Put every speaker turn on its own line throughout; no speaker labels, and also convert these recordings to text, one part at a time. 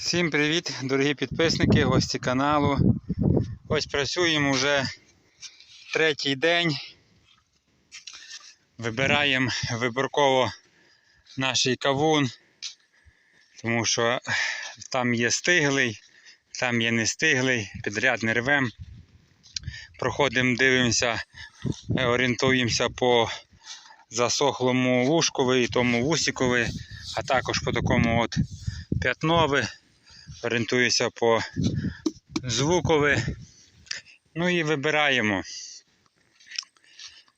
Всім привіт, дорогі підписники, гості каналу. Ось працюємо вже третій день. Вибираємо виборково наш кавун, тому що там є стиглий, там є не стиглий, підряд не рвем. Проходимо, дивимося, е, орієнтуємося по засохлому вушкові і тому вусікові, а також по такому от п'ятнові орієнтуюся по звукові. Ну і вибираємо.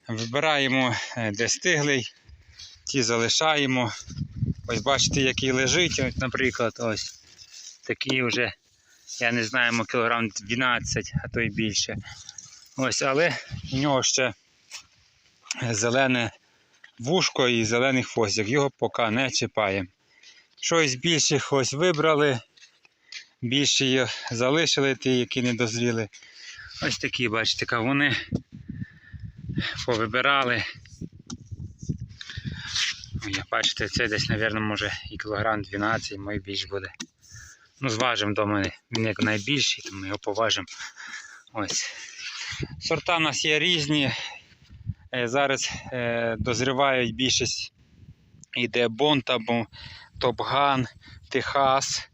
Вибираємо, е, де стиглий, ті залишаємо. Ось бачите, який лежить, Ось, наприклад, ось такий вже, я не знаю, кілограм 12, а то й більше. Ось, але в нього ще зелене вушко і зелений хвостик. Його поки не чіпаємо. Щось більших ось вибрали. Більші залишили ті, які не дозріли. Ось такі, бачите, кавуни повибирали. Я бачите, це десь, мабуть, може і кілограм 12, може більш буде. Ну, зважимо до мене. Він як найбільший, тому його поважимо. Ось. Сорта у нас є різні. Е, Зараз е, дозрівають більшість іде Бонта, Топган, Техас.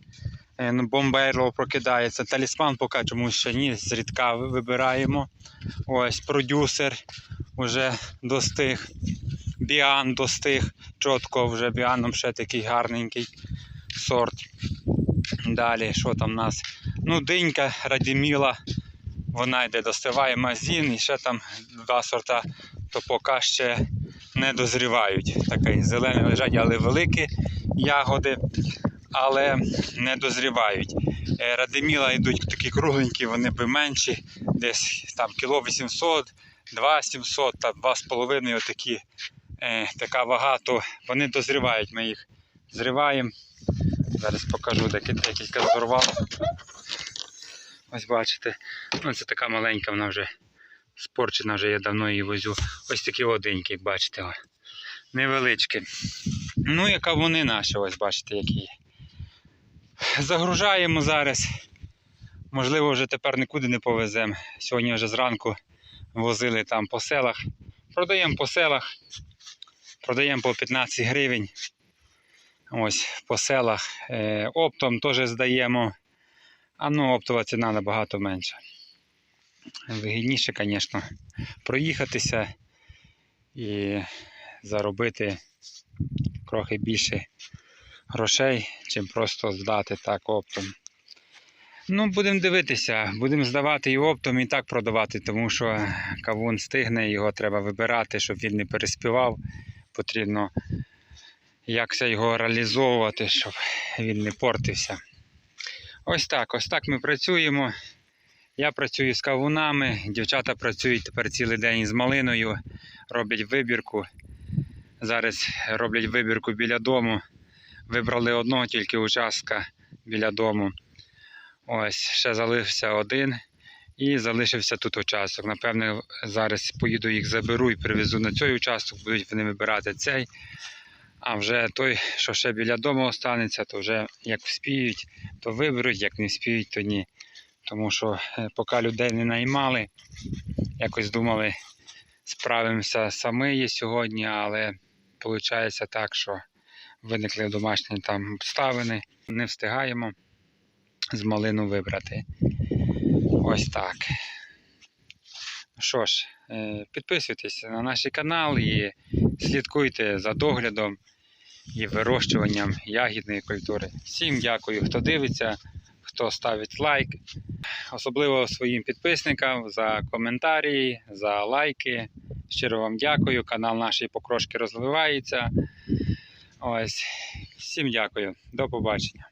Е, ну, Бомберло прокидається. Талісман поки чомусь ще ні, зрідка вибираємо. Ось продюсер вже достиг. Біан достиг. Чітко вже біаном ще такий гарненький сорт. Далі, що там у нас? Ну, динька Радіміла. Вона йде достигає мазін і ще там два сорта, то поки ще не дозрівають. Такий зелений лежать, але великі ягоди але не дозрівають. Е, Радиміла йдуть такі кругленькі, вони би менші, десь там кіло 800, 2 700 та 2,5 отакі, е, така вага, то вони дозрівають, ми їх зриваємо. Зараз покажу декілька, зорвало. Ось бачите, ну це така маленька, вона вже спорчена, вже я давно її возю. Ось такі одинькі, як бачите. Невеличкі. Ну, яка вони наші, ось бачите, які є. Загружаємо зараз. Можливо, вже тепер нікуди не повеземо. Сьогодні вже зранку возили там по селах. Продаємо по селах. Продаємо по 15 гривень. Ось по селах. Е, оптом теж здаємо. А ну, оптова ціна набагато менша. Вигідніше, звісно, проїхатися і заробити трохи більше грошей, чим просто здати так оптом. Ну, будемо дивитися, будемо здавати і оптом, і так продавати, тому що кавун стигне, його треба вибирати, щоб він не переспівав. Потрібно якось його реалізовувати, щоб він не портився. Ось так, ось так ми працюємо. Я працюю з кавунами, дівчата працюють тепер цілий день з малиною, роблять вибірку. Зараз роблять вибірку біля дому. Вибрали одного тільки участка біля дому. Ось, ще залишився один і залишився тут участок. Напевне, зараз поїду їх заберу і привезу на цей участок, будуть вони вибирати цей. А вже той, що ще біля дому останеться, то вже як вспіють, то виберуть, як не вспіють, то ні. Тому що е, поки людей не наймали, якось думали, справимося самі сьогодні, але виходить так, що виникли домашні там обставини, не встигаємо з малину вибрати. Ось так. Що ж, е, підписуйтесь на наш канал і слідкуйте за доглядом і вирощуванням ягідної культури. Всім дякую, хто дивиться, хто ставить лайк. Особливо своїм підписникам за коментарі, за лайки. Щиро вам дякую. Канал наш покрошки розвивається. Ось. Всім дякую. До побачення.